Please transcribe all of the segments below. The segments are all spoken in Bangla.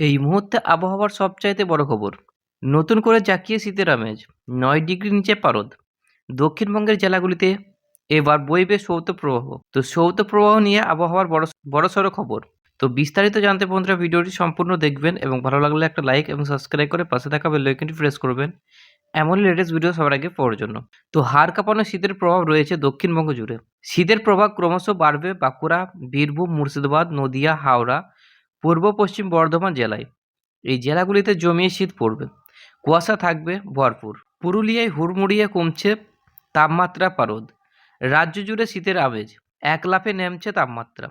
এই মুহূর্তে আবহাওয়ার সবচাইতে বড় খবর। নতুন করে জাকিয়ে শীতের আমেজ, নয় ডিগ্রি নিচে পারদ। দক্ষিণবঙ্গের জেলাগুলিতে এবার বইবে শৈত্যপ্রবাহ তো শৈত্যপ্রবাহ নিয়ে আবহাওয়ার বড় বড়সড় খবর। তো বিস্তারিত জানতে বন্ধুরা ভিডিওটি সম্পূর্ণ দেখবেন এবং ভালো লাগলে একটা লাইক এবং সাবস্ক্রাইব করে পাশে থাকা বেল আইকনটি প্রেস করবেন। এমন লেটেস্ট ভিডিও সবার আগে পাওয়ার জন্য। তো হাড় কাঁপানো শীতের প্রভাব রয়েছে দক্ষিণবঙ্গ জুড়ে। শীতের প্রভাব ক্রমশ বাড়বে বাঁকুড়া, বীরভূম, মুর্শিদাবাদ, নদিয়া, হাওড়া পূর্ব পশ্চিম বর্ধমান জেলায়। এই জেলাগুলিতে জমিয়ে শীত পড়বে। কুয়াশা থাকবে ভরপুর। পুরুলিয়ায় হুড়মুড়িয়ে কমছে তাপমাত্রা পারদ। রাজ্য জুড়ে শীতের আমেজ। এক লাফে নেমছে তাপমাত্রা।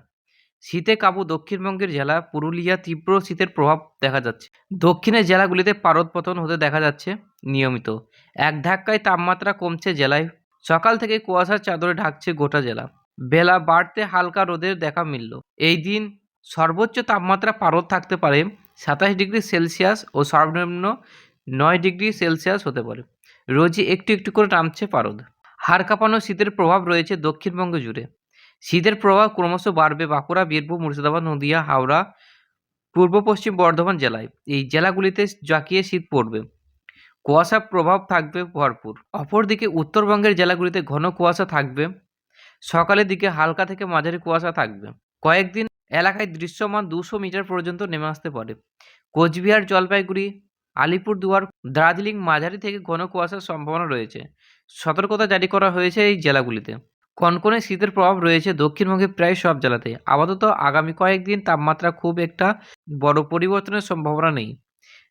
শীতে কাবু দক্ষিণবঙ্গের জেলা পুরুলিয়া তীব্র শীতের প্রভাব দেখা যাচ্ছে। দক্ষিণের জেলাগুলিতে পারদ পতন হতে দেখা যাচ্ছে নিয়মিত। এক ধাক্কায় তাপমাত্রা কমছে জেলায়। সকাল থেকে কুয়াশার চাদরে ঢাকছে গোটা জেলা। বেলা বাড়তে হালকা রোদের দেখা মিলল। এই দিন সর্বোচ্চ তাপমাত্রা পারদ থাকতে পারে সাতাশ ডিগ্রি সেলসিয়াস ও সর্বনিম্ন নয় ডিগ্রি সেলসিয়াস হতে পারে। রোজই একটু একটু করে নামছে পারদ। হাড় কাঁপানো শীতের প্রভাব রয়েছে দক্ষিণবঙ্গ জুড়ে। শীতের প্রভাব ক্রমশ বাড়বে বাঁকুড়া, বীরভূম, মুর্শিদাবাদ, নদিয়া, হাওড়া, পূর্ব পশ্চিম বর্ধমান জেলায়। এই জেলাগুলিতে জাঁকিয়ে শীত পড়বে। কুয়াশার প্রভাব থাকবে ভরপুর। অপরদিকে উত্তরবঙ্গের জেলাগুলিতে ঘন কুয়াশা থাকবে। সকালের দিকে হালকা থেকে মাঝারি কুয়াশা থাকবে। কয়েকদিন এলাকায় দৃশ্যমান দুশো মিটার পর্যন্ত নেমে আসতে পারে। কোচবিহার জলপাইগুড়ি, আলিপুরদুয়ার, দার্জিলিং মাঝারি থেকে ঘন কুয়াশার সম্ভাবনা রয়েছে। সতর্কতা জারি করা হয়েছে এই জেলাগুলিতে। কনকনে শীতের প্রভাব রয়েছে দক্ষিণবঙ্গে প্রায় সব জেলাতে। আপাতত আগামী কয়েকদিন তাপমাত্রা খুব একটা বড় পরিবর্তনের সম্ভাবনা নেই।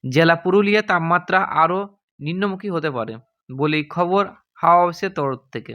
জেলা পুরুলিয়া তাপমাত্রা আরও নিম্নমুখী হতে পারে বলেই খবর হাওয়া অফিসের তরফ থেকে।